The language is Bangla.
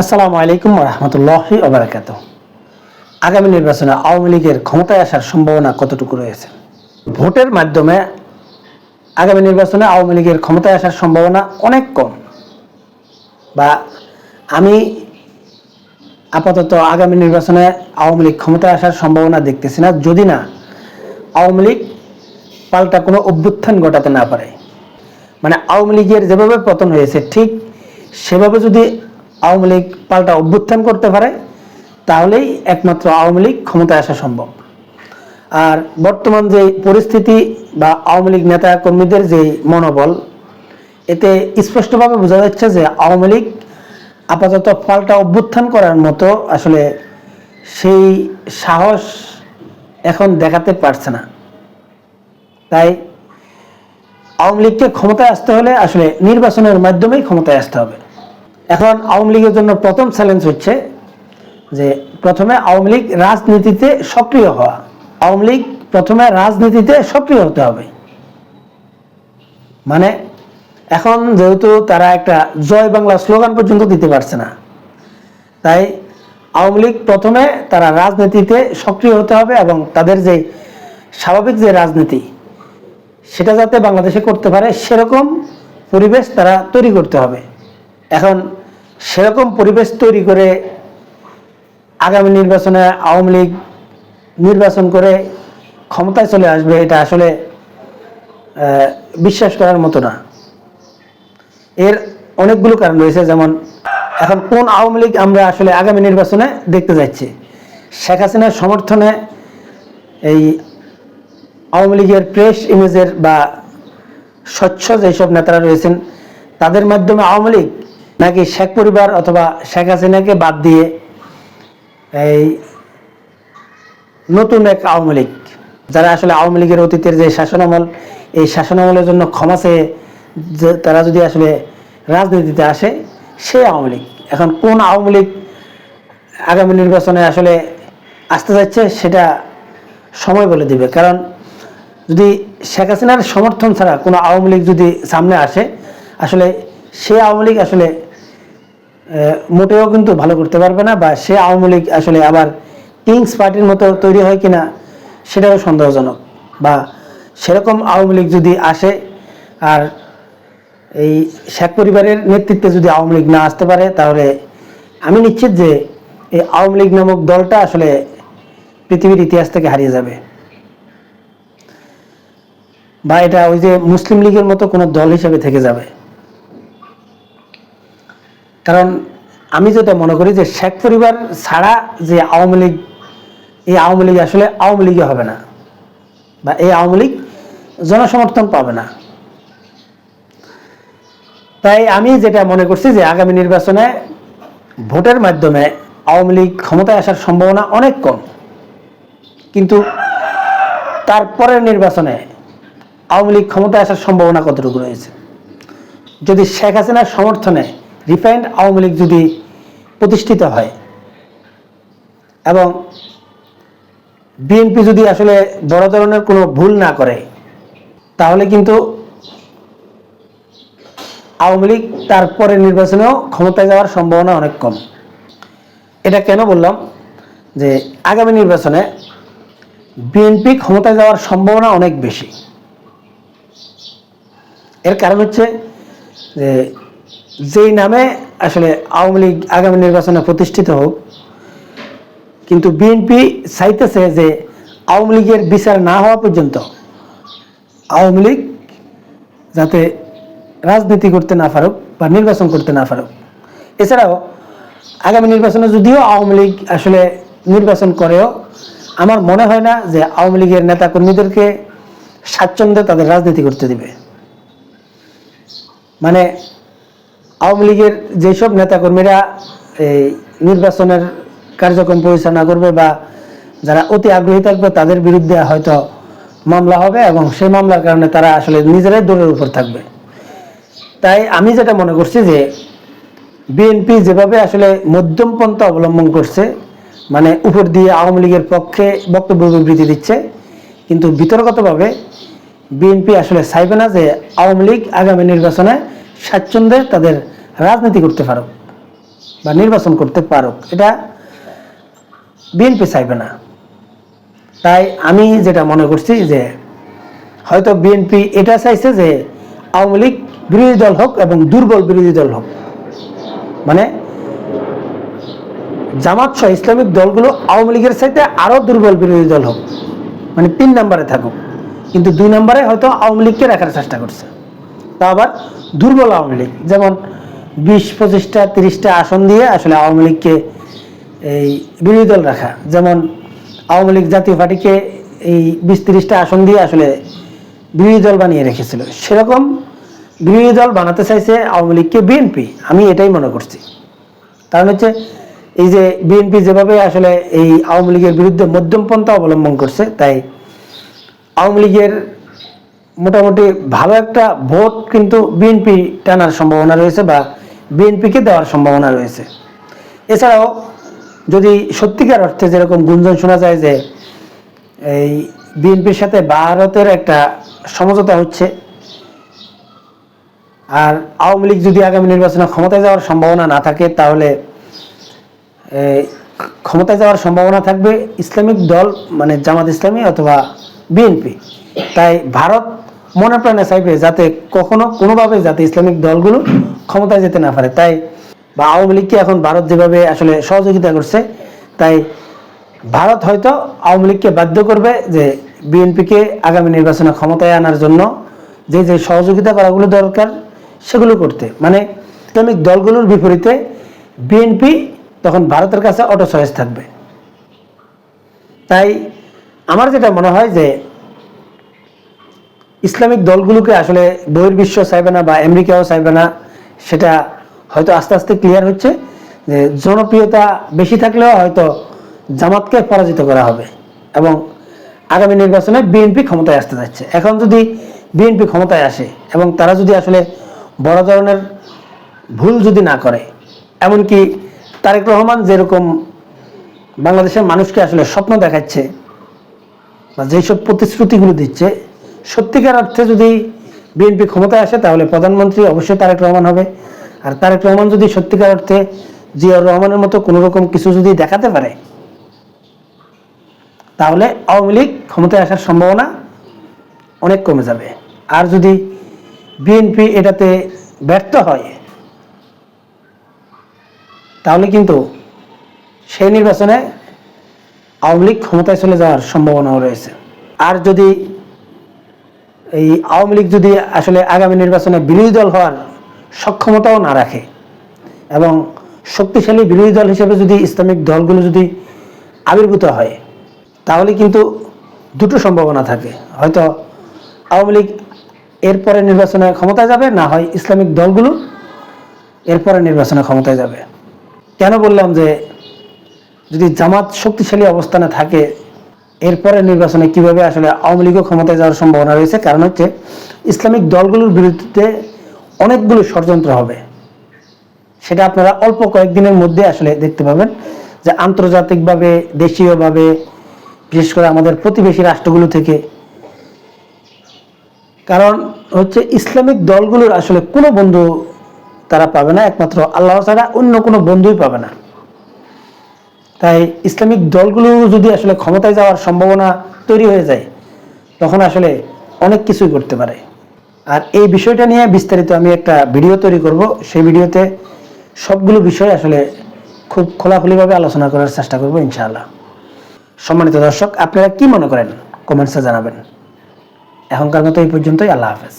আসসালামু আলাইকুম রহমতুল্লাহি ওবরাকাত। আগামী নির্বাচনে আওয়ামী লীগের ক্ষমতায় আসার সম্ভাবনা কতটুকু রয়েছে? ভোটের মাধ্যমে আগামী নির্বাচনে আওয়ামী লীগের ক্ষমতায় আসার সম্ভাবনা অনেক কম। বা আমি আপাতত আগামী নির্বাচনে আওয়ামী লীগ ক্ষমতায় আসার সম্ভাবনা দেখতেছি না, যদি না আওয়ামী লীগ পাল্টা কোনো অভ্যুত্থান ঘটাতে না পারে। মানে আওয়ামী লীগের যেভাবে পতন হয়েছে, ঠিক সেভাবে যদি আওয়ামী লীগ পাল্টা অভ্যুত্থান করতে পারে, তাহলেই একমাত্র আওয়ামী লীগ ক্ষমতায় আসা সম্ভব। আর বর্তমান যে পরিস্থিতি বা আওয়ামী লীগ নেতা কর্মীদের যে মনোবল, এতে স্পষ্টভাবে বোঝা যাচ্ছে যে আওয়ামী লীগ আপাতত পাল্টা অভ্যুত্থান করার মতো আসলে সেই সাহস এখন দেখাতে পারছে না। তাই আওয়ামী লীগকে ক্ষমতায় আসতে হলে আসলে নির্বাচনের মাধ্যমেই ক্ষমতায় আসতে হবে। এখন আওয়ামী লীগের জন্য প্রথম চ্যালেঞ্জ হচ্ছে যে প্রথমে আওয়ামী লীগ রাজনীতিতে সক্রিয় হওয়া। আওয়ামী লীগ প্রথমে রাজনীতিতে সক্রিয় হতে হবে। মানে এখন যেহেতু তারা একটা জয় বাংলা স্লোগান পর্যন্ত দিতে পারছে না, তাই আওয়ামী লীগ প্রথমে তারা রাজনীতিতে সক্রিয় হতে হবে এবং তাদের যে স্বাভাবিক যে রাজনীতি, সেটা যাতে বাংলাদেশে করতে পারে, সেরকম পরিবেশ তারা তৈরি করতে হবে। এখন সেরকম পরিবেশ তৈরি করে আগামী নির্বাচনে আওয়ামী লীগ নির্বাচন করে ক্ষমতায় চলে আসবে, এটা আসলে বিশ্বাস করার মতো না। এর অনেকগুলো কারণ রয়েছে, যেমন এখন কোন আওয়ামী লীগ আমরা আসলে আগামী নির্বাচনে দেখতে যাচ্ছি? শেখ হাসিনার সমর্থনে এই আওয়ামী লীগের প্রেস ইমেজের বা স্বচ্ছ যেসব নেতারা রয়েছেন, তাদের মাধ্যমে আওয়ামী লীগ নাকি শেখ পরিবার অথবা শেখ হাসিনাকে বাদ দিয়ে এই নতুন এক আওয়ামী লীগ? যারা আসলে আওয়ামী লীগের অতীতের যে শাসনামল, এই শাসনামলের জন্য ক্ষমা চেয়ে তারা যদি আসলে রাজনীতিতে আসে, সেই আওয়ামী লীগ। এখন কোন আওয়ামী লীগ আগামী নির্বাচনে আসলে আসতে যাচ্ছে, সেটা সময় বলে দিবে। কারণ যদি শেখ হাসিনার সমর্থন ছাড়া কোনো আওয়ামী লীগ যদি সামনে আসে, আসলে সে আওয়ামী লীগ আসলে মোটেও কিন্তু ভালো করতে পারবে না বা সে আওয়ামী লীগ আসলে আবার কিংস পার্টির মতো তৈরি হয় কিনা সেটাও সন্দেহজনক। বা সেরকম আওয়ামী লীগ যদি আসে আর এই শেখ পরিবারের নেতৃত্বে যদি আওয়ামী লীগ না আসতে পারে, তাহলে আমি নিশ্চিত যে এই আওয়ামী লীগ নামক দলটা আসলে পৃথিবীর ইতিহাস থেকে হারিয়ে যাবে। বা এটা ওই যে মুসলিম লীগের মতো কোনো দল হিসেবে থেকে যাবে। কারণ আমি যেটা মনে করি যে শেখ পরিবার ছাড়া যে আওয়ামী লীগ, এই আওয়ামী লীগ আসলে আওয়ামী লীগে হবে না বা এই আওয়ামী লীগ জনসমর্থন পাবে না। তাই আমি যেটা মনে করছি যে আগামী নির্বাচনে ভোটের মাধ্যমে আওয়ামী লীগ ক্ষমতায় আসার সম্ভাবনা অনেক কম। কিন্তু তারপরের নির্বাচনে আওয়ামী লীগ ক্ষমতায় আসার সম্ভাবনা কতটুকু রয়েছে? যদি শেখ হাসিনার সমর্থনে রিফাইন্ড আওয়ামী লীগ যদি প্রতিষ্ঠিত হয় এবং বিএনপি যদি আসলে বড় ধরনের কোনো ভুল না করে, তাহলে কিন্তু আওয়ামী লীগ তারপরে নির্বাচনেও ক্ষমতায় যাওয়ার সম্ভাবনা অনেক কম। এটা কেন বললাম? যে আগামী নির্বাচনে বিএনপি ক্ষমতায় যাওয়ার সম্ভাবনা অনেক বেশি। এর কারণ হচ্ছে যে যেই নামে আসলে আওয়ামী লীগ আগামী নির্বাচনে প্রতিষ্ঠিত হোক, কিন্তু বিএনপি চাইতেছে যে আওয়ামী লীগের বিচার না হওয়া পর্যন্ত আওয়ামী লীগ যাতে রাজনীতি করতে না পারুক বা নির্বাচন করতে না পারুক। এছাড়াও আগামী নির্বাচনে যদিও আওয়ামী লীগ আসলে নির্বাচন করেও, আমার মনে হয় না যে আওয়ামী লীগের নেতা কর্মীদেরকে স্বাচ্ছন্দ্যে তাদের রাজনীতি করতে দিবে। মানে আওয়ামী লীগের যেসব নেতাকর্মীরা এই নির্বাচনের কার্যক্রম পরিচালনা করবে বা যারা অতি আগ্রহী থাকবে, তাদের বিরুদ্ধে হয়তো মামলা হবে এবং সেই মামলার কারণে তারা আসলে নিজেরাই দৌড়ের উপর থাকবে। তাই আমি যেটা মনে করছি যে, বিএনপি যেভাবে আসলে মধ্যম পন্থা অবলম্বন করছে মানে উপর দিয়ে আওয়ামী লীগের পক্ষে বক্তব্য বিবৃতি দিচ্ছে, কিন্তু বিতর্কতভাবে বিএনপি আসলে চাইবে না যে আওয়ামী লীগ আগামী নির্বাচনে স্বাচ্ছন্দ্যে তাদের রাজনীতি করতে পারুক বা নির্বাচন করতে পারুক, এটা বিএনপি চাইবে না। তাই আমি যেটা মনে করছি যে হয়তো বিএনপি এটা চাইছে যে আওয়ামী লীগ বিরোধী দল হোক এবং দুর্বল বিরোধী দল হোক। মানে জামাত সহ ইসলামিক দলগুলো আওয়ামী লীগের চাইতে আরও দুর্বল বিরোধী দল হোক মানে তিন নম্বরে থাকুক। কিন্তু দুই নম্বরে হয়তো আওয়ামী লীগকে রাখার চেষ্টা করছে। তা আবার দুর্বল আওয়ামী লীগ। যেমন বিশ, পঁচিশটা, তিরিশটা আসন দিয়ে আসলে আওয়ামী লীগকে এই বিরোধী দল রাখা। যেমন আওয়ামী লীগ জাতীয় পার্টিকে এই বিশ, তিরিশটা আসন দিয়ে আসলে বিরোধী দল বানিয়ে রেখেছিল। সেরকম বিরোধী দল বানাতে চাইছে আওয়ামী লীগকে বিএনপি আমি এটাই মনে করছি। কারণ হচ্ছে এই যে বিএনপি যেভাবে আসলে এই আওয়ামী লীগের বিরুদ্ধে মধ্যম পন্থা অবলম্বন করছে, তাই আওয়ামী লীগের মোটামুটি ভালো একটা ভোট কিন্তু বিএনপি টানার সম্ভাবনা রয়েছে বা বিএনপিকে দেওয়ার সম্ভাবনা রয়েছে। এছাড়াও যদি সত্যিকার অর্থে যেরকম গুঞ্জন শোনা যায় যে এই বিএনপির সাথে ভারতের একটা সমঝোতা হচ্ছে, আর আওয়ামী লীগ যদি আগামী নির্বাচনে ক্ষমতায় যাওয়ার সম্ভাবনা না থাকে, তাহলে ক্ষমতায় যাওয়ার সম্ভাবনা থাকবে ইসলামিক দল মানে জামাত ইসলামী অথবা বিএনপি তাই ভারত মনে প্রাণে চাইবে যাতে কখনো কোনোভাবে যাতে ইসলামিক দলগুলো ক্ষমতায় যেতে না পারে। তাই বা আওয়ামী লীগকে এখন ভারত যেভাবে আসলে সহযোগিতা করছে, তাই ভারত হয়তো আওয়ামী লীগকে বাধ্য করবে যে বিএনপিকে আগামী নির্বাচনে ক্ষমতায় আনার জন্য যে যে সহযোগিতা করাগুলো দরকার সেগুলো করতে। মানে ইসলামিক দলগুলোর বিপরীতে বিএনপি তখন ভারতের কাছে অটো চয়েস থাকবে। তাই আমার যেটা মনে হয় যে ইসলামিক দলগুলোকে আসলে বহির্বিশ্ব চাইবে না বা আমেরিকাও চাইবে না, সেটা হয়তো আস্তে আস্তে ক্লিয়ার হচ্ছে যে জনপ্রিয়তা বেশি থাকলেও হয়তো জামাতকে পরাজিত করা হবে এবং আগামী নির্বাচনে বিএনপি ক্ষমতায় আসতে যাচ্ছে। এখন যদি বিএনপি ক্ষমতায় আসে এবং তারা যদি আসলে বড় ধরনের ভুল যদি না করে, এমনকি তারেক রহমান যেরকম বাংলাদেশের মানুষকে আসলে স্বপ্ন দেখাচ্ছে বা যেসব প্রতিশ্রুতিগুলো দিচ্ছে সত্যিকার অর্থে যদি বিএনপি ক্ষমতায় আসে, তাহলে প্রধানমন্ত্রী অবশ্যই তারেক রহমান হবে। আর তারেক রহমান যদি সত্যিকার অর্থে জিয়াউর রহমানের মতো কোনো রকম কিছু যদি দেখাতে পারে, তাহলে আওয়ামী লীগ ক্ষমতায় আসার সম্ভাবনা অনেক কমে যাবে। আর যদি বিএনপি এটাতে ব্যর্থ হয়, তাহলে কিন্তু সেই নির্বাচনে আওয়ামী লীগ ক্ষমতায় চলে যাওয়ার সম্ভাবনাও রয়েছে। আর যদি এই আওয়ামী লীগ যদি আসলে আগামী নির্বাচনে বিরোধী দল হওয়ার সক্ষমতাও না রাখে এবং শক্তিশালী বিরোধী দল হিসেবে যদি ইসলামিক দলগুলো যদি আবির্ভূত হয়, তাহলে কিন্তু দুটো সম্ভাবনা থাকে। হয়তো আওয়ামী লীগ এরপরে নির্বাচনে ক্ষমতায় যাবে, না হয় ইসলামিক দলগুলো এরপরে নির্বাচনে ক্ষমতায় যাবে। কেন বললাম যে যদি জামাত শক্তিশালী অবস্থানে থাকে এরপরে নির্বাচনে কীভাবে আসলে আওয়ামী লীগও ক্ষমতায় যাওয়ার সম্ভাবনা রয়েছে? কারণ হচ্ছে ইসলামিক দলগুলোর বিরুদ্ধে অনেকগুলো ষড়যন্ত্র হবে। সেটা আপনারা অল্প কয়েকদিনের মধ্যে আসলে দেখতে পাবেন যে আন্তর্জাতিকভাবে, দেশীয়ভাবে, বিশেষ করে আমাদের প্রতিবেশী রাষ্ট্রগুলো থেকে। কারণ হচ্ছে ইসলামিক দলগুলোর আসলে কোনো বন্ধু তারা পাবে না, একমাত্র আল্লাহ ছাড়া অন্য কোনো বন্ধুই পাবে না। তাই ইসলামিক দলগুলো যদি আসলে ক্ষমতায় যাওয়ার সম্ভাবনা তৈরি হয়ে যায়, তখন আসলে অনেক কিছুই করতে পারে। আর এই বিষয়টা নিয়ে বিস্তারিত আমি একটা ভিডিও তৈরি করব। সেই ভিডিওতে সবগুলো বিষয় আসলে খুব খোলাখুলিভাবে আলোচনা করার চেষ্টা করব ইনশাআল্লাহ। সম্মানিত দর্শক, আপনারা কি মনে করেন? কমেন্টসে জানাবেন। এখনকার মতো এই পর্যন্তই, আল্লাহ হাফেজ।